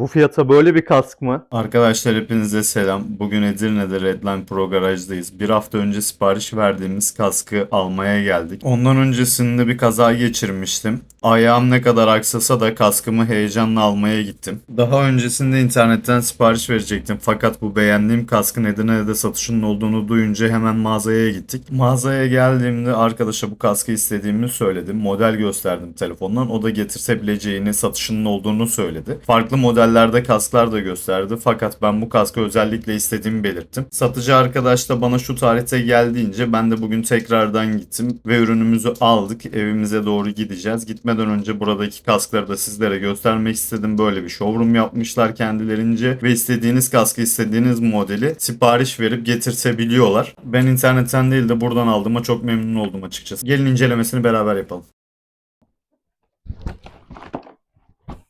Bu fiyata böyle bir kask mı? Arkadaşlar hepinize selam. Bugün Edirne'de Redline Pro Garaj'dayız. Bir hafta önce sipariş verdiğimiz kaskı almaya geldik. Ondan öncesinde bir kaza geçirmiştim. Ayağım ne kadar aksasa da kaskımı heyecanla almaya gittim. Daha öncesinde internetten sipariş verecektim. Fakat bu beğendiğim kaskın Edirne'de satışının olduğunu duyunca hemen mağazaya gittik. Mağazaya geldiğimde arkadaşa bu kaskı istediğimi söyledim. Model gösterdim telefondan. O da getirtebileceğini, satışının olduğunu söyledi. Farklı modellerde kasklar da gösterdi. Fakat ben bu kaskı özellikle istediğimi belirttim. Satıcı arkadaş da bana şu tarihte gel deyince ben de bugün tekrardan gittim ve ürünümüzü aldık. Evimize doğru gideceğiz. Gitmeden önce buradaki kaskları da sizlere göstermek istedim. Böyle bir showroom yapmışlar kendilerince ve istediğiniz kaskı istediğiniz modeli sipariş verip getirtebiliyorlar. Ben internetten değil de buradan aldığıma çok memnun oldum açıkçası. Gelin incelemesini beraber yapalım.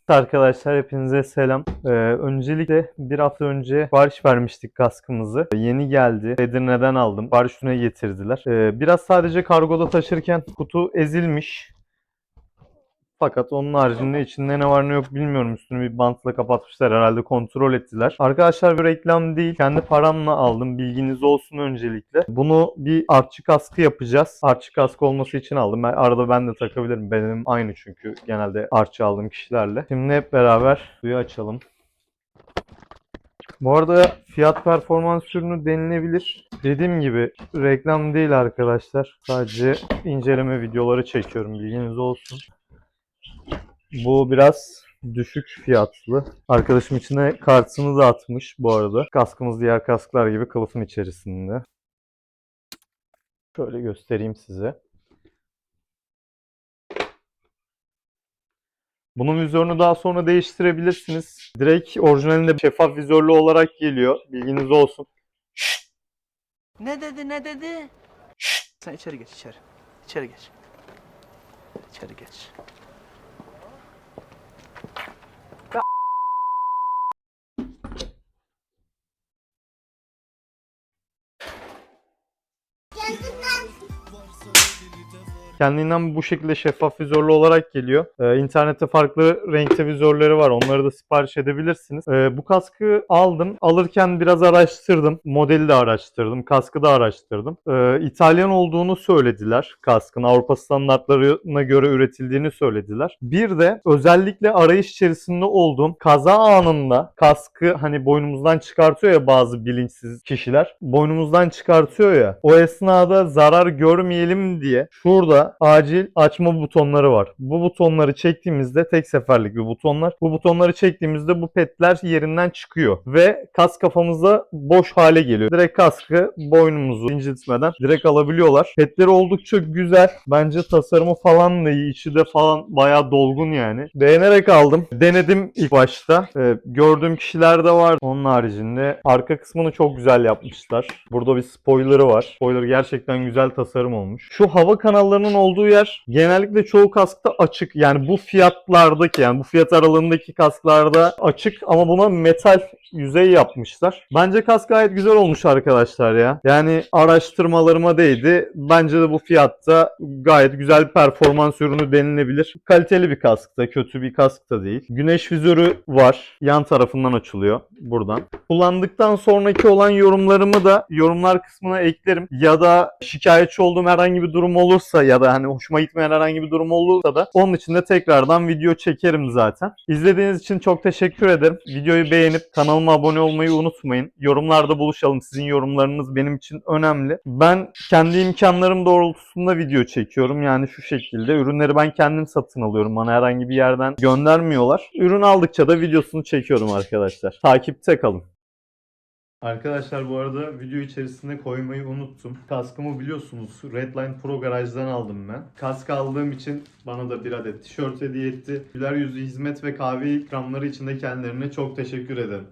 Arkadaşlar hepinize selam. Ee, öncelikle bir hafta önce sipariş vermiştik kaskımızı. Yeni geldi. Edirne'den aldım. Sipariş üstüne getirdiler. Ee, biraz sadece kargoda taşırken kutu ezilmiş. Fakat onun haricinde içinde ne var ne yok bilmiyorum. Üstünü bir bantla kapatmışlar. Herhalde kontrol ettiler. Arkadaşlar bir reklam değil. Kendi paramla aldım. Bilginiz olsun öncelikle. Bunu bir artçı kaskı yapacağız. Artçı kaskı olması için aldım. Ben, arada ben de takabilirim. Benim aynı çünkü genelde artçı aldığım kişilerle. Şimdi hep beraber suyu açalım. Bu arada fiyat performans ürünü denilebilir. Dediğim gibi reklam değil arkadaşlar. Sadece inceleme videoları çekiyorum. Bilginiz olsun. Bu biraz düşük fiyatlı. Arkadaşım içine kartını da atmış bu arada. Kaskımız diğer kasklar gibi kılıfın içerisinde. Şöyle göstereyim size. Bunun vizörünü daha sonra değiştirebilirsiniz. Direkt orijinalinde şeffaf vizörlü olarak geliyor. Bilginiz olsun. Ne dedi ne dedi? Sen içeri geç içeri. İçeri geç. İçeri geç. Kendinden bu şekilde şeffaf vizörlü olarak geliyor. Ee, internette farklı renkte vizörleri var. Onları da sipariş edebilirsiniz. Ee, bu kaskı aldım. Alırken biraz araştırdım. Modeli de araştırdım. Kaskı da araştırdım. Ee, İtalyan olduğunu söylediler kaskın. Avrupa standartlarına göre üretildiğini söylediler. Bir de özellikle arayış içerisinde olduğum kaza anında kaskı hani boynumuzdan çıkartıyor ya bazı bilinçsiz kişiler. Boynumuzdan çıkartıyor ya. O esnada zarar görmeyelim diye şurada acil açma butonları var. Bu butonları çektiğimizde tek seferlik bir butonlar. Bu butonları çektiğimizde bu petler yerinden çıkıyor ve kas kafamıza boş hale geliyor. Direkt kaskı boynumuzu incitmeden direkt alabiliyorlar. Petleri oldukça güzel. Bence tasarımı falan da iyi. İçi de falan bayağı dolgun yani. Beğenerek aldım. Denedim ilk başta. Ee, gördüğüm kişiler de var. Onun haricinde arka kısmını çok güzel yapmışlar. Burada bir spoiler'ı var. Spoiler gerçekten güzel tasarım olmuş. Şu hava kanallarının olduğu yer genellikle çoğu kaskta açık. Yani bu fiyatlardaki yani bu fiyat aralığındaki kasklarda açık ama buna metal yüzey yapmışlar. Bence kask gayet güzel olmuş arkadaşlar ya. Yani araştırmalarıma değdi. Bence de bu fiyatta gayet güzel bir performans ürünü denilebilir. Kaliteli bir kask da kötü bir kask da değil. Güneş vizörü var. Yan tarafından açılıyor buradan. Kullandıktan sonraki olan yorumlarımı da yorumlar kısmına eklerim. Ya da şikayetçi olduğum herhangi bir durum olursa ya da hani hoşuma gitmeyen herhangi bir durum olursa da onun için de tekrardan video çekerim zaten. İzlediğiniz için çok teşekkür ederim. Videoyu beğenip kanalıma abone olmayı unutmayın. Yorumlarda buluşalım. Sizin yorumlarınız benim için önemli. Ben kendi imkanlarım doğrultusunda video çekiyorum. Yani şu şekilde. Ürünleri ben kendim satın alıyorum. Bana herhangi bir yerden göndermiyorlar. Ürün aldıkça da videosunu çekiyorum arkadaşlar. Takipte kalın. Arkadaşlar bu arada video içerisinde koymayı unuttum. Kaskımı biliyorsunuz Redline Pro Garaj'dan aldım ben. Kask aldığım için bana da bir adet tişört hediye etti. Güler yüzü hizmet ve kahve ikramları için de kendilerine çok teşekkür ederim.